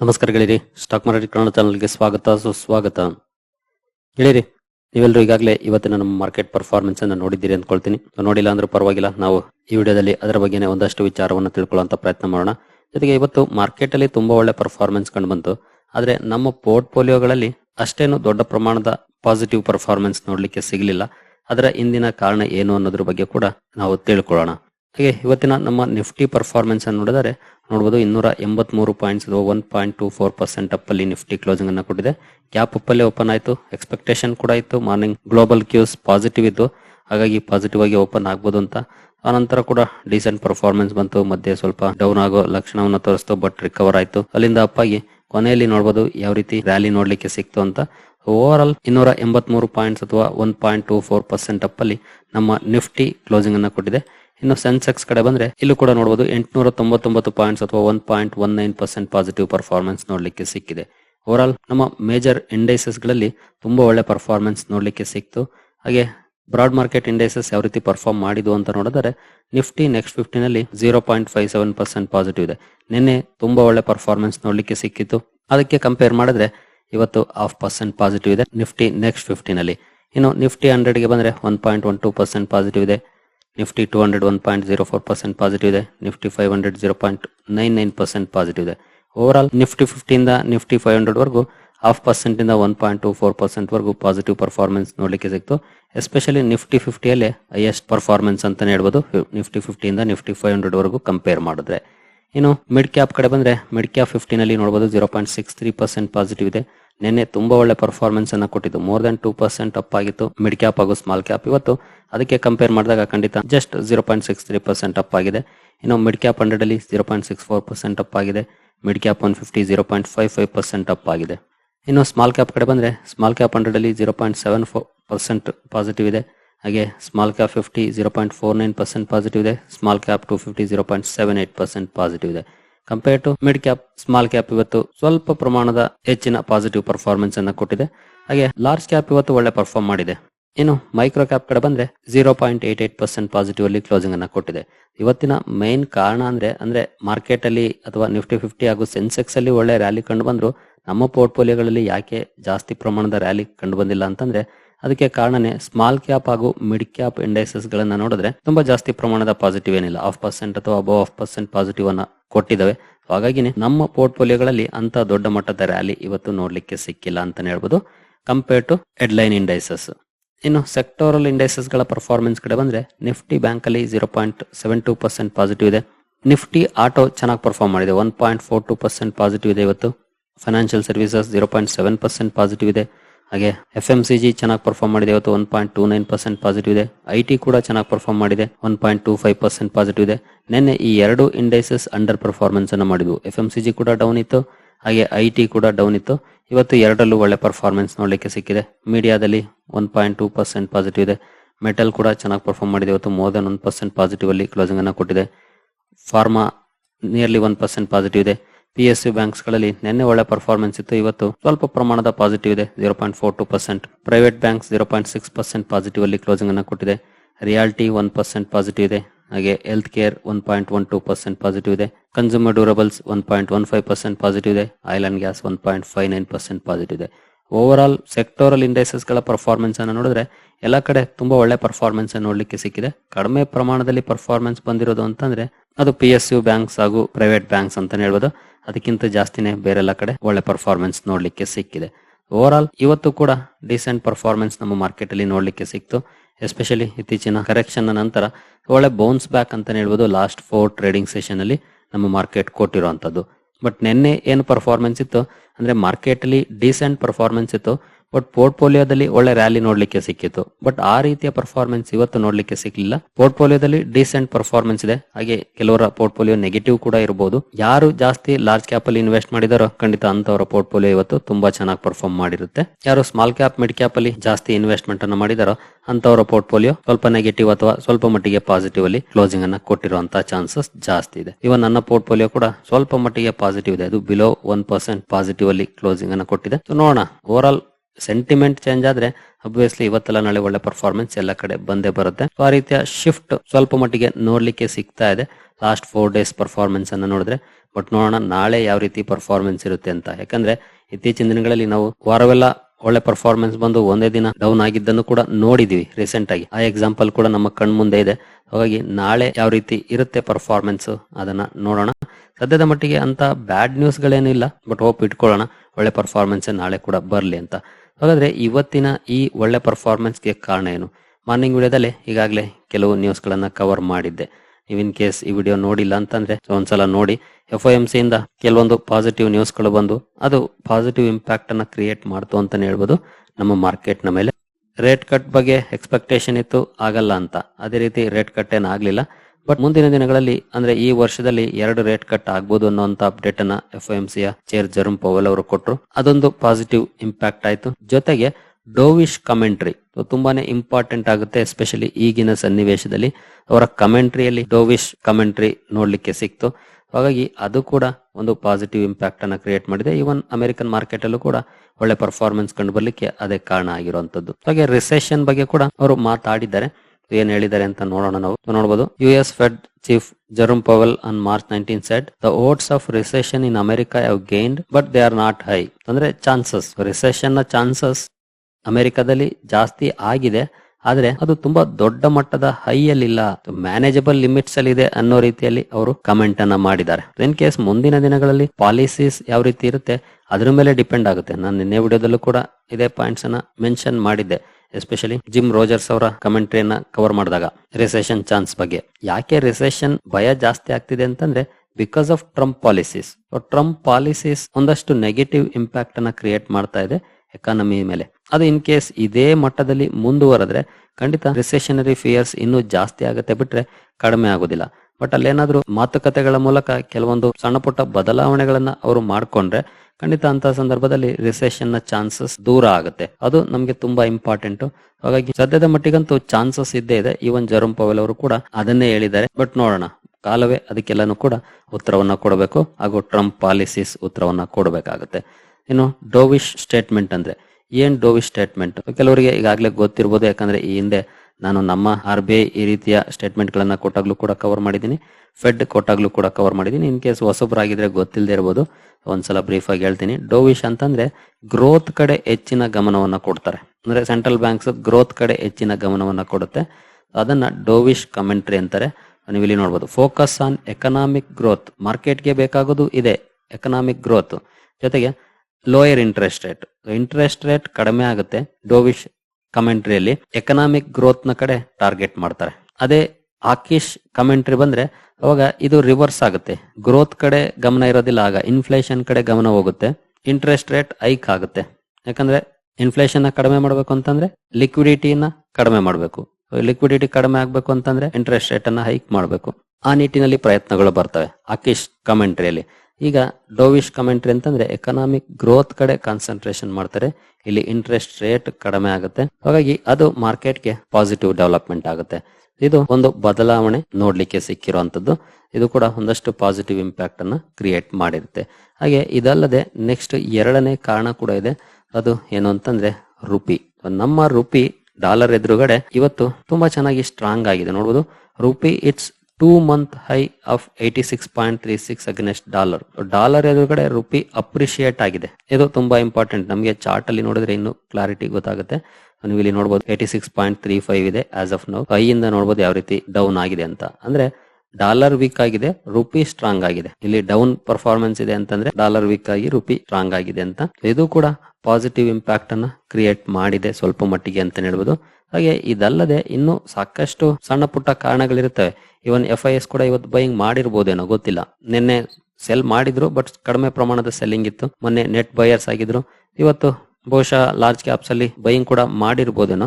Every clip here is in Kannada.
ನಮಸ್ಕಾರ ಗೆಳೆಯರಿ. ಸ್ಟಾಕ್ ಮಾರ್ಕೆಟ್ ಕನ್ನಡ ಚಾನಲ್ಗೆ ಸ್ವಾಗತ, ಸುಸ್ವಾಗತ. ಗೆಳೆಯರಿ, ನೀವೆಲ್ಲರೂ ಈಗಾಗಲೇ ಇವತ್ತಿನ ನಮ್ಮ ಮಾರ್ಕೆಟ್ ಪರ್ಫಾರ್ಮೆನ್ಸ್ ಅನ್ನು ನೋಡಿದ್ದೀರಿ ಅಂದ್ಕೊಳ್ತೀನಿ ನೋಡಿಲ್ಲ ಅಂದ್ರೂ ಪರವಾಗಿಲ್ಲ, ನಾವು ಈ ವಿಡಿಯೋದಲ್ಲಿ ಅದರ ಬಗ್ಗೆನೇ ಒಂದಷ್ಟು ವಿಚಾರವನ್ನು ತಿಳ್ಕೊಳ್ಳುವಂತ ಪ್ರಯತ್ನ ಮಾಡೋಣ. ಜೊತೆಗೆ ಇವತ್ತು ಮಾರ್ಕೆಟ್ ಅಲ್ಲಿ ತುಂಬಾ ಒಳ್ಳೆ ಪರ್ಫಾರ್ಮೆನ್ಸ್ ಕಂಡು ಬಂತು. ಆದ್ರೆ ನಮ್ಮ ಪೋರ್ಟ್ಫೋಲಿಯೋಗಳಲ್ಲಿ ಅಷ್ಟೇನು ದೊಡ್ಡ ಪ್ರಮಾಣದ ಪಾಸಿಟಿವ್ ಪರ್ಫಾರ್ಮೆನ್ಸ್ ನೋಡಲಿಕ್ಕೆ ಸಿಗಲಿಲ್ಲ. ಅದರ ಹಿಂದಿನ ಕಾರಣ ಏನು ಅನ್ನೋದ್ರ ಬಗ್ಗೆ ಕೂಡ ನಾವು ತಿಳ್ಕೊಳ್ಳೋಣ. ಹಾಗೆ ಇವತ್ತಿನ ನಮ್ಮ ನಿಫ್ಟಿ ಪರ್ಫಾರ್ಮೆನ್ಸ್ ಅನ್ನು ನೋಡಿದರೆ ನೋಡಬಹುದು ಇನ್ನೂರ ಎಂಬತ್ಮೂರು points one point two four percent up ಅಲ್ಲಿ ನಿಫ್ಟಿ ಕ್ಲೋಸಿಂಗ್ ಅನ್ನು ಕೊಟ್ಟಿದೆ. ಗ್ಯಾಪ್ ಅಪ್ ಅಲ್ಲಿ ಓಪನ್ ಆಯಿತು ಎಕ್ಸ್ಪೆಕ್ಟೇಷನ್ ಕೂಡ ಇತ್ತು ಮಾರ್ನಿಂಗ್ ಗ್ಲೋಬಲ್ ಕ್ಯೂಸ್ ಪಾಸಿಟಿವ್ ಇತ್ತು ಹಾಗಾಗಿ ಪಾಸಿಟಿವ್ ಆಗಿ ಓಪನ್ ಆಗ್ಬೋದು ಅಂತ. ಆನಂತರ ಕೂಡ ಡೀಸೆಂಟ್ ಪರ್ಫಾರ್ಮೆನ್ಸ್ ಬಂತು, ಮಧ್ಯೆ ಸ್ವಲ್ಪ ಡೌನ್ ಆಗೋ ಲಕ್ಷಣವನ್ನು ತೋರಿಸ್ತು ಬಟ್ ರಿಕವರ್ ಆಯಿತು. ಅಲ್ಲಿಂದ ಅಪ್ ಆಗಿ ಕೊನೆಯಲ್ಲಿ ನೋಡಬಹುದು ಯಾವ ರೀತಿ ರ್ಯಾಲಿ ನೋಡ್ಲಿಕ್ಕೆ ಸಿಕ್ತು ಅಂತ. ಓವರ್ ಆಲ್ ಇನ್ನೂರ ಎಂಬತ್ಮೂರು ಪಾಯಿಂಟ್ಸ್ ಅಥವಾ one point two four percent up ಅಲ್ಲಿ ನಮ್ಮ ನಿಫ್ಟಿ ಕ್ಲೋಸಿಂಗ್ ಅನ್ನು ಕೊಟ್ಟಿದೆ. ಇನ್ನು ಸೆನ್ಸೆಕ್ಸ್ ಕಡೆ ಬಂದ್ರೆ ಇಲ್ಲೂ ಕೂಡ ನೋಡಬಹುದು ಎಂಟುನೂರ ತೊಂಬತ್ತೊಂಬತ್ತು ಪಾಯಿಂಟ್ಸ್ ಅಥವಾ one point one nine percent positive performance ನೋಡ್ಲಿಕ್ಕೆ ಸಿಕ್ಕಿದೆ. ಓವರ್ ಆಲ್ ನಮ್ಮ ಮೇಜರ್ ಇಂಡೈಸಸ್ಗಳಲ್ಲಿ ತುಂಬಾ ಒಳ್ಳೆ ಪರ್ಫಾರ್ಮೆನ್ಸ್ ನೋಡ್ಲಿಕ್ಕೆ ಸಿಕ್ತು. ಹಾಗೆ ಬ್ರಾಡ್ ಮಾರ್ಕೆಟ್ ಇಂಡೈಸಸ್ ಯಾವ ರೀತಿ ಪರ್ಫಾರ್ಮ್ ಮಾಡಿದ್ವು ಅಂತ ನೋಡಿದರೆ Nifty next ಫಿಫ್ಟಿನಲ್ಲಿ zero point five seven percent positive ಇದೆ. ನಿನ್ನೆ ತುಂಬಾ ಒಳ್ಳೆ ಪರ್ಫಾರ್ಮೆನ್ಸ್ ನೋಡ್ಲಿಕ್ಕೆ ಸಿಕ್ಕಿತ್ತು. ಅದಕ್ಕೆ ಕಂಪೇರ್ ಮಾಡಿದ್ರೆ ಇವತ್ತು ಹಾಫ್ ಪರ್ಸೆಂಟ್ ಪಾಸಿಟಿವ್ ಇದೆ ನಿಫ್ಟಿ ನೆಕ್ಸ್ಟ್ ಫಿಫ್ಟಿನಲ್ಲಿ ಇನ್ನು ನಿಫ್ಟಿ ಹಂಡ್ರೆಡ್ಗೆ ಬಂದ್ರೆ one point one two percent positive ಇದೆ. Nifty two hundred one point zero four percent positive ಇದೆ, Nifty five hundred zero point nine nine percent positive ಇದೆ. ಓವರ್ ಆಲ್ ನಿಫ್ಟಿ ಫಿಫ್ಟಿಯಿಂದ ನಿಫ್ಟಿ ಫೈವ್ ಹಂಡ್ರೆಡ್ ವರೆಗೂ ಹಾಫ್ ಪರ್ಸೆಂಟ್ ಇಂದ one point two four percent ವರೆಗೂ ಪಾಸಿಟಿವ್ ಪರ್ಫಾರ್ಮೆನ್ಸ್ ನೋಡಲಿಕ್ಕೆ ಸಿಕ್ತು. ಎಸ್ಪೆಷಲಿ ನಿಫ್ಟಿ ಫಿಫ್ಟಿಯಲ್ಲೇ ಹೈಯೆಸ್ಟ್ ಪರ್ಫಾರ್ಮೆನ್ಸ್ ಅಂತಾನೆ ಹೇಳ್ಬೋದು. ನಿಫ್ಟಿ ಫಿಫ್ಟಿಯಿಂದ ನಿಫ್ಟಿ ಫೈವ್ ಹಂಡ್ರೆಡ್ ವರೆಗೂ ಕಂಪೇರ್ ಮಾಡಿದ್ರೆ. ಇನ್ನು ಮಿಡ್ ಕ್ಯಾಪ್ ಕಡೆ ಬಂದ್ರೆ ಮಿಡ್ ಕ್ಯಾಪ್ ಫಿಫ್ಟಿನಲ್ಲಿ ನೋಡಬಹುದು zero point six three percent positive ಇದೆ. ನಿನ್ನೆ ತುಂಬಾ ಒಳ್ಳೆ ಪರ್ಫಾರ್ಮೆನ್ಸ್ ಅನ್ನು ಕೊಟ್ಟಿದ್ದು. More than two percent up ಆಗಿತ್ತು. ಮಿಡ್ ಕ್ಯಾಪ್ ಹಾಗೂ ಸ್ಮಾಲ್ ಕ್ಯಾಪ್ ಇವತ್ತು ಅದಕ್ಕೆ ಕಂಪೇರ್ ಮಾಡಿದಾಗ ಖಂಡಿತ just zero point six three percent up ಆಗಿದೆ. ಇನ್ನು ಮಿಡ್ ಕ್ಯಾಪ್ ಹಂಡ್ರೆಡ್ ಅಲ್ಲಿ zero point six four percent up ಆಗಿದೆ. Mid cap one fifty zero point five five percent up ಆಗಿದೆ. ಇನ್ನು ಸ್ಮಾಲ್ ಕ್ಯಾಪ್ ಕಡೆ ಬಂದರೆ ಸ್ಮಾಲ್ ಕ್ಯಾಪ್ ಹಂಡ್ರೆಡ್ ಅಲ್ಲಿ zero point seven four percent positive ಇದೆ. ಹಾಗೆ small cap fifty zero point four nine percent positive ಇದೆ. Small cap two fifty zero point seven eight percent positive ಇದೆ. Compare to mid cap small cap ಇವತ್ತು ಸ್ವಲ್ಪ ಪ್ರಮಾಣದ ಹೆಚ್ಚಿನ ಪಾಸಿಟಿವ್ ಪರ್ಫಾರ್ಮೆನ್ಸ್ ಅನ್ನು ಕೊಟ್ಟಿದೆ. ಹಾಗೆ ಲಾರ್ಜ್ ಕ್ಯಾಪ್ ಇವತ್ತು ಒಳ್ಳೆ ಪರ್ಫಾರ್ಮ್ ಮಾಡಿದೆ. ಇನ್ನು ಮೈಕ್ರೋ ಕ್ಯಾಪ್ ಕಡೆ ಬಂದ್ರೆ zero point eight eight percent positive ಅಲ್ಲಿ ಕ್ಲೋಸಿಂಗ್ ಅನ್ನ ಕೊಟ್ಟಿದೆ. ಇವತ್ತಿನ ಮೈನ್ ಕಾರಣ ಅಂದ್ರೆ ಅಂದ್ರೆ ಮಾರ್ಕೆಟ್ ಅಲ್ಲಿ ಅಥವಾ ನಿಫ್ಟಿ ಫಿಫ್ಟಿ ಹಾಗೂ ಸೆನ್ಸೆಕ್ಸ್ ಅಲ್ಲಿ ಒಳ್ಳೆ ರ್ಯಾಲಿ ಕಂಡು ಬಂದ್ರು, ನಮ್ಮ ಪೋರ್ಟ್ಫೋಲಿಯೋಗಳಲ್ಲಿ ಯಾಕೆ ಜಾಸ್ತಿ ಪ್ರಮಾಣದ ರ್ಯಾಲಿ ಕಂಡು ಬಂದಿಲ್ಲ ಅಂತಂದ್ರೆ, ಅದಕ್ಕೆ ಕಾರಣನೇ ಸ್ಮಾಲ್ ಕ್ಯಾಪ್ ಹಾಗೂ ಮಿಡ್ ಕ್ಯಾಪ್ ಇಂಡೆಕ್ಸಸ್ ಗಳನ್ನ ನೋಡಿದ್ರೆ ತುಂಬಾ ಜಾಸ್ತಿ ಪ್ರಮಾಣದ ಪಾಸಿಟಿವ್ ಏನಿಲ್ಲ. ಹಾಫ್ ಪರ್ಸೆಂಟ್ ಅಥವಾ ಅಬೋ ಹಾಫ್ ಪರ್ಸೆಂಟ್ ಪಾಸಿಟಿವ್ ಅನ್ನ ಕೊಟ್ಟಿದ್ದಾವೆ ಹಾಗಾಗಿನೇ ನಮ್ಮ ಪೋರ್ಟ್ಫೋಲಿಯೋಗಳಲ್ಲಿ ಅಂತ ದೊಡ್ಡ ಮಟ್ಟದ ರ್ಯಾಲಿ ಇವತ್ತು ನೋಡ್ಲಿಕ್ಕೆ ಸಿಕ್ಕಿಲ್ಲ ಅಂತಾನೆ ಹೇಳ್ಬೋದು. ಕಂಪೇರ್ ಟು ಹೆಡ್ಲೈನ್ ಇಂಡೈಸಸ್ ಇನ್ನು ಸೆಕ್ಟೋರಲ್ ಇಂಡೈಸಸ್ಗಳ ಪರ್ಫಾರ್ಮೆನ್ಸ್ ಕಡೆ ಬಂದ್ರೆ ನಿಫ್ಟಿ ಬ್ಯಾಂಕ್ ಅಲ್ಲಿ zero point seven two percent positive ಇದೆ. ನಿಫ್ಟಿ ಆಟೋ ಚೆನ್ನಾಗಿ ಪರ್ಫಾರ್ಮ್ ಮಾಡಿದೆ. One point four two percent positive ಇದೆ ಇವತ್ತು. Financial services zero point seven percent positive ಇದೆ. ಹಾಗೆ ಎಫ್ ಎಂ ಸಿ ಜಿ ಚೆನ್ನಾಗಿ ಪರ್ಫಾರ್ಮ್ ಮಾಡಿದೆ ಇವತ್ತು. One point two nine percent positive ಇದೆ. ಐ ಟಿ ಕೂಡ ಚೆನ್ನಾಗಿ ಪರ್ಫಾರ್ಮ್ ಮಾಡಿದೆ. One point two five percent positive ಇದೆ. ನಿನ್ನೆ ಈ ಎರಡು ಇಂಡೈಸಸ್ ಅಂಡರ್ ಪರ್ಫಾರ್ಮೆನ್ಸ್ ಅನ್ನು ಮಾಡಿದ್ವು. ಎಫ್ ಎಂ ಸಿ ಜಿ ಕೂಡ ಡೌನ್ ಇತ್ತು. ಹಾಗೆ ಐ ಟಿ ಕೂಡ ಡೌನ್ ಇತ್ತು. ಇವತ್ತು ಎರಡರಲ್ಲೂ ಒಳ್ಳೆ ಪರ್ಫಾರ್ಮೆನ್ಸ್ ನೋಡಲಿಕ್ಕೆ ಸಿಕ್ಕಿದೆ. ಮೀಡಿಯಾದಲ್ಲಿ one point two percent positive ಇದೆ. ಮೆಟಲ್ ಕೂಡ ಚೆನ್ನಾಗಿ ಪರ್ಫಾರ್ಮ್ ಮಾಡಿದೆ. ಇವತ್ತು more than one percent positive ಅಲ್ಲಿ ಕ್ಲೋಸಿಂಗ್ ಅನ್ನು ಕೊಟ್ಟಿದೆ. Pharma nearly one percent positive ಇದೆ. ಪಿ ಎಸ್ ಯು ಬ್ಯಾಂಕ್ಸ್ಗಳಲ್ಲಿ ನಿನ್ನೆ ಒಳ್ಳೆ ಪರ್ಫಾರ್ಮೆನ್ಸ್ ಇತ್ತು. ಇವತ್ತು ಸ್ವಲ್ಪ ಪ್ರಮಾಣದ ಪಾಸಿಟಿವ್ ಇದೆ. Zero point four two percent private banks zero point six percent positive ಅಲ್ಲಿ ಕ್ಲೋಸಿಂಗ್ ಅನ್ನು ಕೊಟ್ಟಿದೆ. ರಿಯಾಲ್ಟಿ ಒನ್ ಪರ್ಸೆಂಟ್ ಪಾಸಿಟಿವ್ ಇದೆ. ಹಾಗೆ health care one point one two percent positive ಇದೆ. Consumer durables one point one five percent positive ಇದೆ. Oil and gas one point five nine percent positive ಇದೆ. ಓವರ್ ಆಲ್ ಸೆಕ್ಟೋರಲ್ಗಳ ಪರ್ಫಾರ್ಮೆನ್ಸ್ ಅನ್ನು ನೋಡಿದ್ರೆ ಎಲ್ಲ ಕಡೆ ತುಂಬಾ ಒಳ್ಳೆ ಪರ್ಫಾರ್ಮೆನ್ಸ್ ನೋಡ್ಲಿಕ್ಕೆ ಸಿಕ್ಕಿದೆ. ಕಡಿಮೆ ಪ್ರಮಾಣದಲ್ಲಿ ಪರ್ಫಾರ್ಮೆನ್ಸ್ ಬಂದಿರೋದು ಅಂತಂದ್ರೆ ಅದು ಪಿ ಎಸ್ ಯು ಬ್ಯಾಂಕ್ಸ್ ಹಾಗೂ ಪ್ರೈವೇಟ್ ಬ್ಯಾಂಕ್ಸ್ ಅಂತಾನೆ ಹೇಳ್ಬೋದು. ಅದಕ್ಕಿಂತ ಜಾಸ್ತಿನೇ ಬೇರೆಲ್ಲ ಕಡೆ ಒಳ್ಳೆ ಪರ್ಫಾರ್ಮೆನ್ಸ್ ನೋಡ್ಲಿಕ್ಕೆ ಸಿಕ್ಕಿದೆ. ಓವರ್ ಆಲ್ ಇವತ್ತು ಕೂಡ ಡಿಸೆಂಟ್ ಪರ್ಫಾರ್ಮೆನ್ಸ್ ನಮ್ಮ ಮಾರ್ಕೆಟ್ ಅಲ್ಲಿ ನೋಡ್ಲಿಕ್ಕೆ ಸಿಕ್ತು. ಎಸ್ಪೆಷಲಿ ಇತ್ತೀಚಿನ ಕರೆಕ್ಷನ್ ನಂತರ ಒಳ್ಳೆ ಬೌನ್ಸ್ ಬ್ಯಾಕ್ ಅಂತ ಹೇಳ್ಬೋದು ಲಾಸ್ಟ್ ಫೋರ್ ಟ್ರೇಡಿಂಗ್ ಸೆಷನ್ ಅಲ್ಲಿ ನಮ್ಮ ಮಾರ್ಕೆಟ್ ಕೊಟ್ಟಿರುವಂತದ್ದು ಬಟ್ ನಿನ್ನೆ ಏನು ಪರ್ಫಾರ್ಮೆನ್ಸ್ ಇತ್ತು? ಅಂದ್ರೆ ಮಾರ್ಕೆಟ್ ಅಲ್ಲಿ ಡಿಸೆಂಟ್ ಪರ್ಫಾರ್ಮೆನ್ಸ್ ಇತ್ತು. ಬಟ್ ಪೋರ್ಟ್ಫೋಲಿಯೋದಲ್ಲಿ ಒಳ್ಳೆ ರ್ಯಾಲಿ ನೋಡ್ಲಿಕ್ಕೆ ಸಿಕ್ಕಿತ್ತು. ಬಟ್ ಆ ರೀತಿಯ ಪರ್ಫಾರ್ಮೆನ್ಸ್ ಇವತ್ತು ನೋಡ್ಲಿಕ್ಕೆ ಸಿಗ್ಲಿಲ್ಲ ಪೋರ್ಟ್ಫೋಲಿಯೋದಲ್ಲಿ ಡಿಸೆಂಟ್ ಪರ್ಫಾರ್ಮೆನ್ಸ್ ಇದೆ. ಹಾಗೆ ಕೆಲವರ ಪೋರ್ಟ್ಫೋಲಿಯೋ ನೆಗೆಟಿವ್ ಕೂಡ ಇರಬಹುದು ಯಾರು ಜಾಸ್ತಿ ಲಾರ್ಜ್ ಕ್ಯಾಪ್ ಅಲ್ಲಿ ಇನ್ವೆಸ್ಟ್ ಮಾಡಿದಾರೋ ಖಂಡಿತ ಅಂತವರ ಪೋರ್ಟ್ಫೋಲಿಯೋ ಇವತ್ತು ತುಂಬಾ ಚೆನ್ನಾಗಿ ಪರ್ಫಾರ್ಮ್ ಮಾಡಿರುತ್ತೆ. ಯಾರು ಸ್ಮಾಲ್ ಕ್ಯಾಪ್ ಮಿಡ್ ಕ್ಯಾಪ್ ಅಲ್ಲಿ ಜಾಸ್ತಿ ಇನ್ವೆಸ್ಟ್ಮೆಂಟ್ ಅನ್ನು ಮಾಡಿದಾರೋ ಅಂತವರ ಪೋರ್ಟ್ಫೋಲಿಯೋ ಸ್ವಲ್ಪ ನೆಗೆಟಿವ್ ಅಥವಾ ಸ್ವಲ್ಪ ಮಟ್ಟಿಗೆ ಪಾಸಿಟಿವ್ ಅಲ್ಲಿ ಕ್ಲೋಸಿಂಗ್ ಅನ್ನ ಕೊಟ್ಟಿರುವಂತಹ ಚಾನ್ಸಸ್ ಜಾಸ್ತಿ ಇದೆ. ಇವನ್ ನನ್ನ ಪೋರ್ಟ್ಫೋಲಿಯೋ ಕೂಡ ಸ್ವಲ್ಪ ಮಟ್ಟಿಗೆ ಪಾಸಿಟಿವ್ ಇದೆ. ಅದು ಬಿಲೋ ಒನ್ ಪರ್ಸೆಂಟ್ ಪಾಸಿಟಿವ್ ಅಲ್ಲಿ ಕ್ಲೋಸಿಂಗ್ ಅನ್ನ ಕೊಟ್ಟಿದೆ. ನೋಡೋಣ. ಓವರ್ ಆಲ್ ಸೆಂಟಿಮೆಂಟ್ ಚೇಂಜ್ ಆದ್ರೆ ಅಬ್ವಿಯಸ್ಲಿ ಇವತ್ತೆಲ್ಲ ನಾಳೆ ಒಳ್ಳೆ ಪರ್ಫಾರ್ಮೆನ್ಸ್ ಎಲ್ಲ ಕಡೆ ಬಂದೇ ಬರುತ್ತೆ. ಆ ರೀತಿಯ ಶಿಫ್ಟ್ ಸ್ವಲ್ಪ ಮಟ್ಟಿಗೆ ನೋಡ್ಲಿಕ್ಕೆ ಸಿಗ್ತಾ ಇದೆ. ಲಾಸ್ಟ್ ಫೋರ್ ಡೇಸ್ ಪರ್ಫಾರ್ಮೆನ್ಸ್ ಅನ್ನ ನೋಡಿದ್ರೆ ಬಟ್ ನೋಡೋಣ ನಾಳೆ ಯಾವ ರೀತಿ ಪರ್ಫಾರ್ಮೆನ್ಸ್ ಇರುತ್ತೆ ಅಂತ. ಯಾಕಂದ್ರೆ, ಇತ್ತೀಚಿನ ದಿನಗಳಲ್ಲಿ ನಾವು ವಾರವೆಲ್ಲ ಒಳ್ಳೆ ಪರ್ಫಾರ್ಮೆನ್ಸ್ ಬಂದು ಒಂದೇ ದಿನ ಡೌನ್ ಆಗಿದ್ದನ್ನು ಕೂಡ ನೋಡಿದೀವಿ ರೀಸೆಂಟ್ ಆಗಿ. ಆ ಎಕ್ಸಾಂಪಲ್ ಕೂಡ ನಮ್ಮ ಕಣ್ ಮುಂದೆ ಇದೆ. ಹಾಗಾಗಿ ನಾಳೆ ಯಾವ ರೀತಿ ಇರುತ್ತೆ ಪರ್ಫಾರ್ಮೆನ್ಸ್ ಅದನ್ನ ನೋಡೋಣ. ಸದ್ಯದ ಮಟ್ಟಿಗೆ ಅಂತ ಬ್ಯಾಡ್ ನ್ಯೂಸ್ ಗಳೇನಿಲ್ಲ ಬಟ್ ಹೋಪ್ ಇಟ್ಕೊಳ್ಳೋಣ. ಒಳ್ಳೆ ಪರ್ಫಾರ್ಮೆನ್ಸ್ ನಾಳೆ ಕೂಡ ಬರಲಿ ಅಂತ. ಹಾಗಾದ್ರೆ ಇವತ್ತಿನ ಈ ಒಳ್ಳೆ ಪರ್ಫಾರ್ಮೆನ್ಸ್ಗೆ ಕಾರಣ ಏನು? ಮಾರ್ನಿಂಗ್ ವಿಡಿಯೋದಲ್ಲಿ ಈಗಾಗಲೇ ಕೆಲವು ನ್ಯೂಸ್ ಗಳನ್ನ ಕವರ್ ಮಾಡಿದ್ದೆ. ನೀವು ಇನ್ ಕೇಸ್ ಈ ವಿಡಿಯೋ ನೋಡಿಲ್ಲ ಅಂತಂದ್ರೆ ಒಂದ್ಸಲ ನೋಡಿ. ಎಫ್ ಎಂ ಸಿ ಇಂದ ಕೆಲವೊಂದು ಪಾಸಿಟಿವ್ ನ್ಯೂಸ್ಗಳು ಬಂದು ಅದು ಪಾಸಿಟಿವ್ ಇಂಪ್ಯಾಕ್ಟ್ ಅನ್ನ ಕ್ರಿಯೇಟ್ ಮಾಡ್ತು ಅಂತ ಹೇಳ್ಬೋದು. ನಮ್ಮ ಮಾರ್ಕೆಟ್ನ ಮೇಲೆ. ರೇಟ್ ಕಟ್ ಬಗ್ಗೆ ಎಕ್ಸ್ಪೆಕ್ಟೇಷನ್ ಇತ್ತು, ಆಗಲ್ಲ ಅಂತ. ಅದೇ ರೀತಿ ರೇಟ್ ಕಟ್ ಏನ್ ಆಗ್ಲಿಲ್ಲ. ಬಟ್ ಮುಂದಿನ ದಿನಗಳಲ್ಲಿ, ಅಂದ್ರೆ ಈ ವರ್ಷದಲ್ಲಿ ಎರಡು ರೇಟ್ ಕಟ್ ಆಗ್ಬೋದು ಅನ್ನುವಂತ ಅಪ್ಡೇಟ್ ಅನ್ನ ಎಫ್ ಎಂ ಸಿಯ ಚೇರ್ ಜರುಮ್ ಪವಲ್ ಅವರು ಕೊಟ್ಟರು ಅದೊಂದು ಪಾಸಿಟಿವ್ ಇಂಪ್ಯಾಕ್ಟ್ ಆಯ್ತು. ಜೊತೆಗೆ ಡೋವಿಶ್ ಕಮೆಂಟ್ರಿ ತುಂಬಾನೇ ಇಂಪಾರ್ಟೆಂಟ್ ಆಗುತ್ತೆ ಎಸ್ಪೆಷಲಿ ಈಗಿನ ಸನ್ನಿವೇಶದಲ್ಲಿ. ಅವರ ಕಮೆಂಟ್ರಿಯಲ್ಲಿ ಡೋವಿಶ್ ಕಮೆಂಟ್ರಿ ನೋಡ್ಲಿಕ್ಕೆ ಸಿಕ್ತು. ಹಾಗಾಗಿ ಅದು ಕೂಡ ಒಂದು ಪಾಸಿಟಿವ್ ಇಂಪ್ಯಾಕ್ಟ್ ಅನ್ನ ಕ್ರಿಯೇಟ್ ಮಾಡಿದೆ. ಈವನ್ ಅಮೆರಿಕನ್ ಮಾರ್ಕೆಟ್ ಅಲ್ಲೂ ಕೂಡ ಒಳ್ಳೆ ಪರ್ಫಾರ್ಮೆನ್ಸ್ ಕಂಡು ಬರ್ಲಿಕ್ಕೆ ಅದೇ ಕಾರಣ ಆಗಿರುವಂತದ್ದು ಹಾಗೆ ರಿಸೆಷನ್ ಬಗ್ಗೆ ಕೂಡ ಅವರು ಮಾತಾಡಿದ್ದಾರೆ. ಏನ್ ಹೇಳಿದ್ದಾರೆ ಅಂತ ನೋಡೋಣ ನಾವು. ನೋಡಬಹುದು U S Fed chief Jerome Powell on March nineteen said the odds of recession in America have gained but they are not high ಅಂದ್ರೆ ಚಾನ್ಸಸ್ ರಿಸೆಷನ್ನ ಚಾನ್ಸಸ್ ಅಮೆರಿಕಾದಲ್ಲಿ ಜಾಸ್ತಿ ಆಗಿದೆ, ಆದ್ರೆ ಅದು ತುಂಬಾ ದೊಡ್ಡ ಮಟ್ಟದ ಹೈ ಅಲ್ಲಿ ಇಲ್ಲ ಮ್ಯಾನೇಜಬಲ್ ಲಿಮಿಟ್ಸ್ ಅಲ್ಲಿ ಇದೆ ಅನ್ನೋ ರೀತಿಯಲ್ಲಿ ಅವರು ಕಮೆಂಟ್ ಅನ್ನ ಮಾಡಿದ್ದಾರೆ. ಇನ್ ಕೇಸ್ ಮುಂದಿನ ದಿನಗಳಲ್ಲಿ ಪಾಲಿಸೀಸ್ ಯಾವ ರೀತಿ ಇರುತ್ತೆ, ಅದ್ರ ಮೇಲೆ ಡಿಪೆಂಡ್ ಆಗುತ್ತೆ. ನಾನು ನಿನ್ನೆ ವಿಡಿಯೋದಲ್ಲೂ ಕೂಡ ಇದೇ ಪಾಯಿಂಟ್ಸ್ ಅನ್ನ ಮೆನ್ಷನ್ ಮಾಡಿದ್ದೆ. ಎಸ್ಪೆಷಲಿ ಜಿಮ್ ರೋಜರ್ಸ್ ಅವರ ಕಮೆಂಟ್ರಿಯನ್ನ ಕವರ್ ಮಾಡಿದಾಗ ರಿಸೆಷನ್ ಚಾನ್ಸ್ ಬಗ್ಗೆ. ಯಾಕೆ ರಿಸೆಷನ್ ಭಯ ಜಾಸ್ತಿ ಆಗ್ತಿದೆ ಅಂತಂದ್ರೆ because of Trump policies Trump policies ಒಂದಷ್ಟು ನೆಗೆಟಿವ್ ಇಂಪ್ಯಾಕ್ಟ್ ಅನ್ನ ಕ್ರಿಯೇಟ್ ಮಾಡ್ತಾ ಇದೆ ಎಕಾನಮಿ ಮೇಲೆ. ಅದು ಇನ್ ಕೇಸ್ ಇದೇ ಮಟ್ಟದಲ್ಲಿ ಮುಂದುವರೆದ್ರೆ ಖಂಡಿತ ರಿಸೆಷನರಿ ಫಿಯರ್ಸ್ ಇನ್ನೂ ಜಾಸ್ತಿ ಆಗುತ್ತೆ ಬಿಟ್ರೆ ಕಡಿಮೆ ಆಗೋದಿಲ್ಲ. ಬಟ್ ಅಲ್ಲೇನಾದ್ರೂ ಮಾತುಕತೆಗಳ ಮೂಲಕ ಕೆಲವೊಂದು ಸಣ್ಣ ಪುಟ್ಟ ಬದಲಾವಣೆಗಳನ್ನ ಅವರು ಮಾಡ್ಕೊಂಡ್ರೆ ಖಂಡಿತ ಅಂತ ಸಂದರ್ಭದಲ್ಲಿ ರಿಸೆಷನ್ನ ಚಾನ್ಸಸ್ ದೂರ ಆಗುತ್ತೆ. ಅದು ನಮ್ಗೆ ತುಂಬಾ ಇಂಪಾರ್ಟೆಂಟ್ ಹಾಗಾಗಿ ಸದ್ಯದ ಮಟ್ಟಿಗಂತೂ ಚಾನ್ಸಸ್ ಇದ್ದೇ ಇದೆ. ಈವನ್ ಜರುಮ್ ಪವೆಲ್ ಅವರು ಕೂಡ ಅದನ್ನೇ ಹೇಳಿದ್ದಾರೆ. ಬಟ್ ನೋಡೋಣ. ಕಾಲವೇ ಅದಕ್ಕೆಲ್ಲಾನು ಕೂಡ ಉತ್ತರವನ್ನ ಕೊಡಬೇಕು. ಹಾಗೂ ಟ್ರಂಪ್ ಪಾಲಿಸೀಸ್ ಉತ್ತರವನ್ನ ಕೊಡಬೇಕಾಗುತ್ತೆ. ಇನ್ನು ಡೋವಿಶ್ ಸ್ಟೇಟ್ಮೆಂಟ್ ಅಂದ್ರೆ ಏನ್ ಡೋವಿಶ್ ಸ್ಟೇಟ್ಮೆಂಟ್ ಕೆಲವರಿಗೆ ಈಗಾಗಲೇ ಗೊತ್ತಿರಬಹುದು ಯಾಕಂದ್ರೆ ಈ ಹಿಂದೆ ನಾನು ನಮ್ಮ ಆರ್ ಬಿ ಐ ಈ ರೀತಿಯ ಸ್ಟೇಟ್ಮೆಂಟ್ ಗಳನ್ನ ಕೊಟ್ಟಾಗ್ಲೂ ಕೂಡ ಕವರ್ ಮಾಡಿದ್ದೀನಿ. ಫೆಡ್ ಕೊಟ್ಟಾಗ್ಲೂ ಕೂಡ ಕವರ್ ಮಾಡಿದ್ದೀನಿ. ಇನ್ ಕೇಸ್ ಹೊಸಬ್ರಾಗಿದ್ರೆ ಗೊತ್ತಿಲ್ಲದೆ ಇರ್ಬೋದು. ಒಂದ್ಸಲ ಬ್ರೀಫ್ ಆಗಿ ಹೇಳ್ತೀನಿ. ಡೋವಿಶ್ ಅಂತಂದ್ರೆ ಗ್ರೋತ್ ಕಡೆ ಹೆಚ್ಚಿನ ಗಮನವನ್ನ ಕೊಡ್ತಾರೆ. ಅಂದ್ರೆ ಸೆಂಟ್ರಲ್ ಬ್ಯಾಂಕ್ಸ್ ಗ್ರೋತ್ ಕಡೆ ಹೆಚ್ಚಿನ ಗಮನವನ್ನ ಕೊಡುತ್ತೆ. ಅದನ್ನ ಡೋವಿಶ್ ಕಮೆಂಟ್ರಿ ಅಂತಾರೆ. ನೀವು ಇಲ್ಲಿ ನೋಡ್ಬೋದು ಫೋಕಸ್ ಆನ್ ಎಕನಾಮಿಕ್ ಗ್ರೋತ್ ಮಾರ್ಕೆಟ್ಗೆ ಬೇಕಾಗೋದು ಇದೆ. ಎಕನಾಮಿಕ್ ಗ್ರೋತ್ ಜೊತೆಗೆ lower interest rate interest rate ಕಡಿಮೆ ಆಗುತ್ತೆ. ಡೋವಿಶ್ ಕಮೆಂಟ್ರಿಯಲ್ಲಿ ಎಕನಾಮಿಕ್ ಗ್ರೋತ್ನ ಕಡೆ ಟಾರ್ಗೆಟ್ ಮಾಡ್ತಾರೆ. ಅದೇ ಆಕಿಶ್ ಕಮೆಂಟ್ರಿ ಬಂದ್ರೆ ಅವಾಗ ಇದು ರಿವರ್ಸ್ ಆಗುತ್ತೆ. ಗ್ರೋತ್ ಕಡೆ ಗಮನ ಇರೋದಿಲ್ಲ, ಆಗ ಇನ್ಫ್ಲೇಷನ್ ಕಡೆ ಗಮನ ಹೋಗುತ್ತೆ. ಇಂಟ್ರೆಸ್ಟ್ ರೇಟ್ ಐಕ್ ಆಗುತ್ತೆ. ಯಾಕಂದ್ರೆ ಇನ್ಫ್ಲೇಷನ್ ಕಡಿಮೆ ಮಾಡಬೇಕು ಅಂತಂದ್ರೆ ಲಿಕ್ವಿಡಿಟಿನ ಕಡಿಮೆ ಮಾಡಬೇಕು. ಲಿಕ್ವಿಡಿಟಿ ಕಡಿಮೆ ಆಗಬೇಕು ಅಂತಂದ್ರೆ ಇಂಟ್ರೆಸ್ಟ್ ರೇಟ್ ಅನ್ನ ಹೈಕ್ ಮಾಡಬೇಕು. ಆ ನಿಟ್ಟಿನಲ್ಲಿ ಪ್ರಯತ್ನಗಳು ಬರ್ತವೆ ಆಕಿಶ್ ಕಮೆಂಟ್ರಿಯಲ್ಲಿ ಈಗ ಡೋವಿಶ್ ಕಮೆಂಟ್ರಿ ಅಂತಂದ್ರೆ ಎಕನಾಮಿಕ್ ಗ್ರೋತ್ ಕಡೆ ಕಾನ್ಸಂಟ್ರೇಷನ್ ಮಾಡ್ತಾರೆ. ಇಲ್ಲಿ ಇಂಟ್ರೆಸ್ಟ್ ರೇಟ್ ಕಡಿಮೆ ಆಗುತ್ತೆ. ಹಾಗಾಗಿ ಅದು ಮಾರ್ಕೆಟ್ಗೆ ಪಾಸಿಟಿವ್ ಡೆವಲಪ್ಮೆಂಟ್ ಆಗುತ್ತೆ. ಇದು ಒಂದು ಬದಲಾವಣೆ ನೋಡ್ಲಿಕ್ಕೆ ಸಿಕ್ಕಿರುವಂತದ್ದು. ಇದು ಕೂಡ ಒಂದಷ್ಟು ಪಾಸಿಟಿವ್ ಇಂಪ್ಯಾಕ್ಟ್ ಅನ್ನ ಕ್ರಿಯೇಟ್ ಮಾಡಿರುತ್ತೆ. ಹಾಗೆ ಇದಲ್ಲದೆ ನೆಕ್ಸ್ಟ್ ಎರಡನೇ ಕಾರಣ ಕೂಡ ಇದೆ. ಅದು ಏನು ಅಂತಂದ್ರೆ ರುಪಿ. ನಮ್ಮ ರುಪಿ ಡಾಲರ್ ಎದುರುಗಡೆ ಇವತ್ತು ತುಂಬಾ ಚೆನ್ನಾಗಿ ಸ್ಟ್ರಾಂಗ್ ಆಗಿದೆ. ನೋಡಬಹುದು rupee it's two month high of eighty six point three six against dollar dollar ಎದುರುಗಡೆ ರುಪಿ ಅಪ್ರಿಶಿಯೇಟ್ ಆಗಿದೆ. ಇದು ತುಂಬಾ ಇಂಪಾರ್ಟೆಂಟ್ ನಮಗೆ ಚಾರ್ಟ್ ಅಲ್ಲಿ ನೋಡಿದ್ರೆ ಇನ್ನು ಕ್ಲಾರಿಟಿ ಗೊತ್ತಾಗುತ್ತೆ. ನೀವು ಇಲ್ಲಿ ನೋಡಬಹುದು eighty six point three five ಇದೆ ಆಸ್ ಆಫ್ ನೌ ಇಂದ ನೋಡಬಹುದು ಯಾವ ರೀತಿ ಡೌನ್ ಆಗಿದೆ ಅಂತ. ಅಂದ್ರೆ ಡಾಲರ್ ವೀಕ್ ಆಗಿದೆ ರುಪಿ ಸ್ಟ್ರಾಂಗ್ ಆಗಿದೆ. ಇಲ್ಲಿ ಡೌನ್ ಪರ್ಫಾರ್ಮೆನ್ಸ್ ಇದೆ ಅಂತಂದ್ರೆ ಡಾಲರ್ ವೀಕ್ ಆಗಿ ರುಪಿ ಸ್ಟ್ರಾಂಗ್ ಆಗಿದೆ ಅಂತ. ಇದು ಕೂಡ ಪಾಸಿಟಿವ್ ಇಂಪ್ಯಾಕ್ಟ್ ಅನ್ನ ಕ್ರಿಯೇಟ್ ಮಾಡಿದೆ ಸ್ವಲ್ಪ ಮಟ್ಟಿಗೆ ಅಂತ ಹೇಳ್ಬೋದು. ಹಾಗೆ ಇದಲ್ಲದೆ ಇನ್ನು ಸಾಕಷ್ಟು ಸಣ್ಣ ಪುಟ್ಟ ಕಾರಣಗಳಿರುತ್ತವೆ. ಇವನ್ ಎಫ್ ಐ ಎಸ್ ಕೂಡ ಇವತ್ತು ಬೈಯಿಂಗ್ ಮಾಡಿರ್ಬೋದೇನೋ ಗೊತ್ತಿಲ್ಲ. ನಿನ್ನೆ ಸೆಲ್ ಮಾಡಿದ್ರು ಬಟ್ ಕಡಿಮೆ ಪ್ರಮಾಣದ ಸೆಲ್ಲಿಂಗ್ ಇತ್ತು. ಮೊನ್ನೆ ನೆಟ್ ಬಯರ್ಸ್ ಆಗಿದ್ರು. ಇವತ್ತು ಬಹುಶಃ ಲಾರ್ಜ್ ಕ್ಯಾಪ್ಸ್ ಅಲ್ಲಿ ಬೈಯಿಂಗ್ ಕೂಡ ಮಾಡಿರ್ಬೋದೇನೋ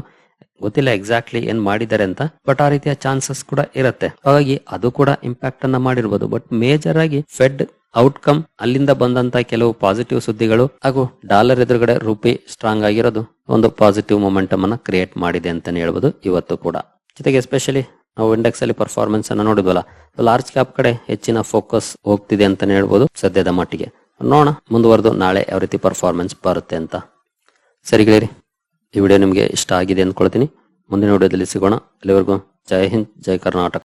ಗೊತ್ತಿಲ್ಲ ಎಕ್ಸಾಕ್ಟ್ಲಿ ಏನ್ ಮಾಡಿದ್ದಾರೆ ಅಂತ ಬಟ್ ಆ ರೀತಿಯ ಚಾನ್ಸಸ್ ಕೂಡ ಇರುತ್ತೆ. ಹಾಗಾಗಿ ಅದು ಕೂಡ ಇಂಪ್ಯಾಕ್ಟ್ ಅನ್ನ ಮಾಡಿರ್ಬೋದು. ಬಟ್ ಮೇಜರ್ ಆಗಿ ಫೆಡ್ ಔಟ್ಕಮ್ ಅಲ್ಲಿಂದ ಬಂದಂತ ಕೆಲವು ಪಾಸಿಟಿವ್ ಸುದ್ದಿಗಳು ಹಾಗೂ ಡಾಲರ್ ಎದುರುಗಡೆ ರೂಪಿ ಸ್ಟ್ರಾಂಗ್ ಆಗಿರೋದು ಒಂದು ಪಾಸಿಟಿವ್ ಮೊಮೆಂಟಮ್ ಅನ್ನ ಕ್ರಿಯೇಟ್ ಮಾಡಿದೆ ಅಂತಾನೆ ಹೇಳ್ಬೋದು ಇವತ್ತು ಕೂಡ. ಜೊತೆಗೆ ಎಸ್ಪೆಷಲಿ ನಾವು ಇಂಡೆಕ್ಸ್ ಅಲ್ಲಿ ಪರ್ಫಾರ್ಮೆನ್ಸ್ ಅನ್ನ ನೋಡಿದ್ವಲ್ಲ ಲಾರ್ಜ್ ಕ್ಯಾಪ್ ಕಡೆ ಹೆಚ್ಚಿನ ಫೋಕಸ್ ಹೋಗ್ತಿದೆ ಅಂತಾನೆ ಹೇಳ್ಬೋದು ಸದ್ಯದ ಮಟ್ಟಿಗೆ. ನೋಡೋಣ, ಮುಂದುವರೆದು ನಾಳೆ ಯಾವ ರೀತಿ ಪರ್ಫಾರ್ಮೆನ್ಸ್ ಬರುತ್ತೆ ಅಂತ. ಸರಿ ಗೆಳೆಯರಿ, ಈ ವಿಡಿಯೋ ನಿಮಗೆ ಇಷ್ಟ ಆಗಿದೆ ಅಂದ್ಕೊಳ್ತೀನಿ. ಮುಂದಿನ ವಿಡಿಯೋದಲ್ಲಿ ಸಿಗೋಣ. ಅಲ್ಲಿವರೆಗೂ ಜೈ ಹಿಂದ್, ಜೈ ಕರ್ನಾಟಕ.